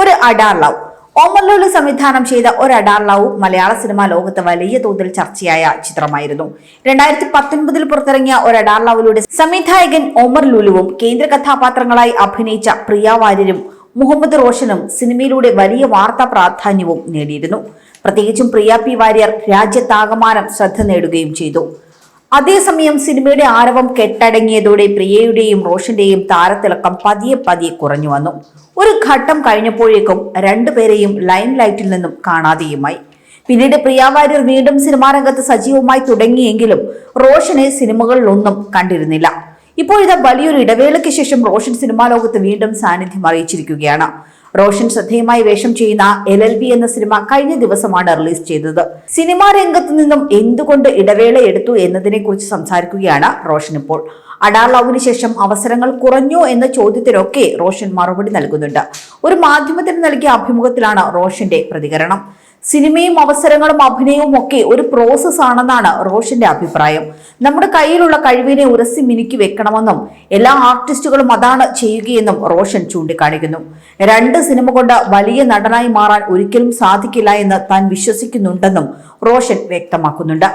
ഒരു അഡാർ ലവ്. ഓമർലൂലു സംവിധാനം ചെയ്ത ഒരു അഡാർ ലവ് മലയാള സിനിമാ ലോകത്ത് വലിയ തോതിൽ ചർച്ചയായ ചിത്രമായിരുന്നു. രണ്ടായിരത്തി പത്തൊൻപതിൽ പുറത്തിറങ്ങിയ ഒരു അഡാർ ലവിലൂടെ സംവിധായകൻ ഓമർ ലുലുവും കേന്ദ്ര കഥാപാത്രങ്ങളായി അഭിനയിച്ച പ്രിയ വാര്യരും മുഹമ്മദ് റോഷനും സിനിമയിലൂടെ വലിയ വാർത്താ പ്രാധാന്യവും നേടിയിരുന്നു. പ്രത്യേകിച്ചും പ്രിയ പി വാര്യർ രാജ്യത്താകമാനം ശ്രദ്ധ നേടുകയും ചെയ്തു. അതേസമയം സിനിമയുടെ ആരവം കെട്ടടങ്ങിയതോടെ പ്രിയയുടെയും റോഷന്റെയും താരത്തിളക്കം പതിയെ പതിയെ കുറഞ്ഞു വന്നു. ഒരു ഘട്ടം കഴിഞ്ഞപ്പോഴേക്കും രണ്ടുപേരെയും ലൈം ലൈറ്റിൽ നിന്നും കാണാതെയുമായി. പിന്നീട് പ്രിയ വാര്യർ വീണ്ടും സിനിമാ രംഗത്ത് സജീവമായി തുടങ്ങിയെങ്കിലും റോഷനെ സിനിമകളിലൊന്നും കണ്ടിരുന്നില്ല. ഇപ്പോഴിതാ വലിയൊരു ഇടവേളയ്ക്ക് ശേഷം റോഷൻ സിനിമാ ലോകത്ത് വീണ്ടും സാന്നിധ്യം അറിയിച്ചിരിക്കുകയാണ്. റോഷൻ ശ്രദ്ധേയമായി വേഷം ചെയ്യുന്ന എൽ എൽ ബി എന്ന സിനിമ കഴിഞ്ഞ ദിവസമാണ് റിലീസ് ചെയ്തത്. സിനിമാ രംഗത്ത് നിന്നും എന്തുകൊണ്ട് ഇടവേള എടുത്തു എന്നതിനെ കുറിച്ച് സംസാരിക്കുകയാണ് റോഷൻ ഇപ്പോൾ. അഡാർ ലവിന് ശേഷം അവസരങ്ങൾ കുറഞ്ഞു എന്ന ചോദ്യത്തിനൊക്കെ റോഷൻ മറുപടി നൽകുന്നുണ്ട്. ഒരു മാധ്യമത്തിന് നൽകിയ അഭിമുഖത്തിലാണ് റോഷന്റെ പ്രതികരണം. സിനിമയും അവസരങ്ങളും അഭിനയവും ഒക്കെ ഒരു പ്രോസസ് ആണെന്നാണ് റോഷന്റെ അഭിപ്രായം. നമ്മുടെ കയ്യിലുള്ള കഴിവിനെ ഉരസി മിനുക്കി വെക്കണമെന്നും എല്ലാ ആർട്ടിസ്റ്റുകളും അതാണ് ചെയ്യുകയെന്നും റോഷൻ ചൂണ്ടിക്കാണിക്കുന്നു. രണ്ട് സിനിമ കൊണ്ട് വലിയ നടനായി മാറാൻ ഒരിക്കലും സാധിക്കില്ല എന്ന് താൻ വിശ്വസിക്കുന്നുണ്ടെന്നും റോഷൻ വ്യക്തമാക്കുന്നുണ്ട്.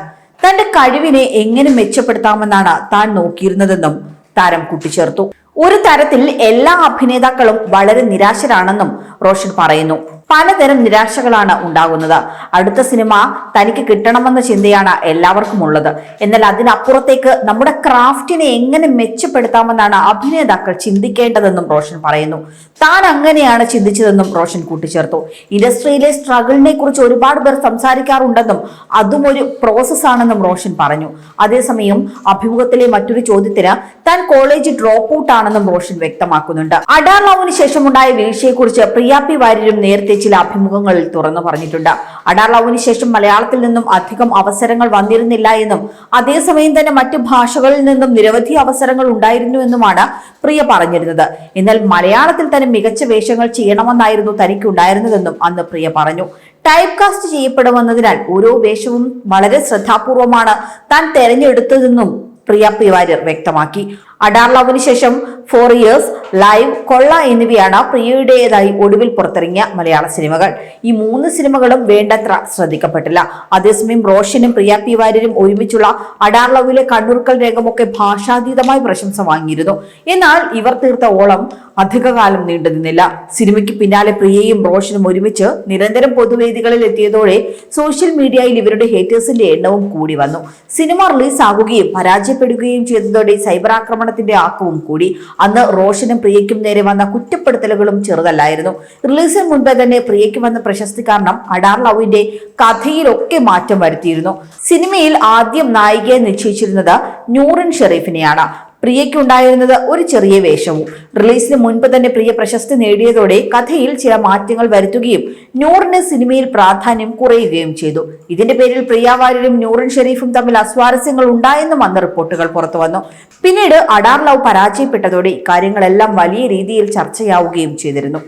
തന്റെ കഴിവിനെ എങ്ങനെ മെച്ചപ്പെടുത്താമെന്നാണ് താൻ നോക്കിയിരുന്നതെന്നും താരം കൂട്ടിച്ചേർത്തു. ഒരു തരത്തിൽ എല്ലാ അഭിനേതാക്കളും വളരെ നിരാശരാണെന്നും റോഷൻ പറയുന്നു. പലതരം നിരാശകളാണ് ഉണ്ടാകുന്നത്. അടുത്ത സിനിമ തനിക്ക് കിട്ടണമെന്ന ചിന്തയാണ് എല്ലാവർക്കും ഉള്ളത്. എന്നാൽ അതിനപ്പുറത്തേക്ക് നമ്മുടെ ക്രാഫ്റ്റിനെ എങ്ങനെ മെച്ചപ്പെടുത്താമെന്നാണ് അഭിനേതാക്കൾ ചിന്തിക്കേണ്ടതെന്നും റോഷൻ പറയുന്നു. താൻ അങ്ങനെയാണ് ചിന്തിച്ചതെന്നും റോഷൻ കൂട്ടിച്ചേർത്തു. ഇൻഡസ്ട്രിയിലെ സ്ട്രഗിളിനെ കുറിച്ച് ഒരുപാട് പേർ സംസാരിക്കാറുണ്ടെന്നും അതും ഒരു പ്രോസസ് ആണെന്നും റോഷൻ പറഞ്ഞു. അതേസമയം അഭിമുഖത്തിലെ മറ്റൊരു ചോദ്യത്തിന് താൻ കോളേജ് ഡ്രോപ്പ് ഔട്ട് ആണെന്നും റോഷൻ വ്യക്തമാക്കുന്നുണ്ട്. അഡാർ ലവിന് ശേഷമുണ്ടായ വീഴ്ചയെക്കുറിച്ച് പ്രിയ പി വാര്യരും നേരത്തെ ചില അഭിമുഖങ്ങളിൽ തുറന്നു പറഞ്ഞിട്ടുണ്ട്. അഡാർ ലവിന് ശേഷം മലയാളത്തിൽ നിന്നും അധികം അവസരങ്ങൾ വന്നിരുന്നില്ല എന്നും അതേസമയം തന്നെ മറ്റു ഭാഷകളിൽ നിന്നും നിരവധി അവസരങ്ങൾ ഉണ്ടായിരുന്നുവെന്നുമാണ് പ്രിയ പറഞ്ഞിരുന്നത്. എന്നാൽ മലയാളത്തിൽ തന്നെ മികച്ച വേഷങ്ങൾ ചെയ്യണമെന്നായിരുന്നു തനിക്ക് ഉണ്ടായിരുന്നതെന്നും അന്ന് പ്രിയ പറഞ്ഞു. ടൈപ്പ് കാസ്റ്റ് ചെയ്യപ്പെടുമെന്നതിനാൽ ഓരോ വേഷവും വളരെ ശ്രദ്ധാപൂർവമാണ് താൻ തെരഞ്ഞെടുത്തതെന്നും പ്രിയ പി വാര്യർ വ്യക്തമാക്കി. അഡാർ ലവിന് ശേഷം ഫോർ ഇയേഴ്സ് ലൈവ് കൊള്ള എന്നിവയാണ് പ്രിയയുടേതായി ഒടുവിൽ പുറത്തിറങ്ങിയ മലയാള സിനിമകൾ. ഈ മൂന്ന് സിനിമകളും വേണ്ടത്ര ശ്രദ്ധിക്കപ്പെട്ടില്ല. അതേസമയം റോഷനും പ്രിയ പി വാര്യരും ഒരുമിച്ചുള്ള അഡാർ ലവിലെ കണ്ണൂർക്കൽ രംഗമൊക്കെ ഭാഷാതീതമായി പ്രശംസ വാങ്ങിയിരുന്നു. എന്നാൽ ഇവർ തീർത്ത ഓളം അധികകാലം നീണ്ടു നിന്നില്ല. സിനിമയ്ക്ക് പിന്നാലെ പ്രിയയും റോഷനും ഒരുമിച്ച് നിരന്തരം പൊതുവേദികളിൽ എത്തിയതോടെ സോഷ്യൽ മീഡിയയിൽ ഇവരുടെ ഹേറ്റേഴ്സിന്റെ എണ്ണവും കൂടി വന്നു. സിനിമ റിലീസ് ആകുകയും പരാജയപ്പെടുകയും ചെയ്തതോടെ സൈബർ ആക്രമണത്തിന്റെ ആക്കവും കൂടി. അന്ന് റോഷനും പ്രിയയ്ക്കും നേരെ വന്ന കുറ്റപ്പെടുത്തലുകളും ചെറുതല്ലായിരുന്നു. റിലീസിന് മുൻപേ തന്നെ പ്രിയയ്ക്ക് വന്ന പ്രശസ്തി കാരണം അഡാർ ലവിന്റെ കഥയിലൊക്കെ മാറ്റം വരുത്തിയിരുന്നു. സിനിമയിൽ ആദ്യം നായികയെ നിശ്ചയിച്ചിരുന്നത് നൂറിൻ ഷെറീഫിനെയാണ്. പ്രിയയ്ക്ക് ഉണ്ടായിരുന്നത് ഒരു ചെറിയ വേഷവും. റിലീസിന് മുൻപ് തന്നെ പ്രിയ പ്രശസ്തി നേടിയതോടെ കഥയിൽ ചില മാറ്റങ്ങൾ വരുത്തുകയും നൂറിന് സിനിമയിൽ പ്രാധാന്യം കുറയുകയും ചെയ്തു. ഇതിന്റെ പേരിൽ പ്രിയ വാര്യരും നൂറിൻ ഷെരീഫും തമ്മിൽ അസ്വാരസ്യങ്ങൾ ഉണ്ടായെന്നും അന്ന് റിപ്പോർട്ടുകൾ പുറത്തു വന്നു. പിന്നീട് അഡാർ ലവ് പരാജയപ്പെട്ടതോടെ ഇക്കാര്യങ്ങളെല്ലാം വലിയ രീതിയിൽ ചർച്ചയാവുകയും ചെയ്തിരുന്നു.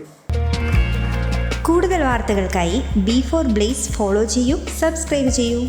കൂടുതൽ വാർത്തകൾക്കായി ബി ഫോർ ബ്ലേസ് ഫോളോ ചെയ്യൂ സബ്സ്ക്രൈബ് ചെയ്യൂ.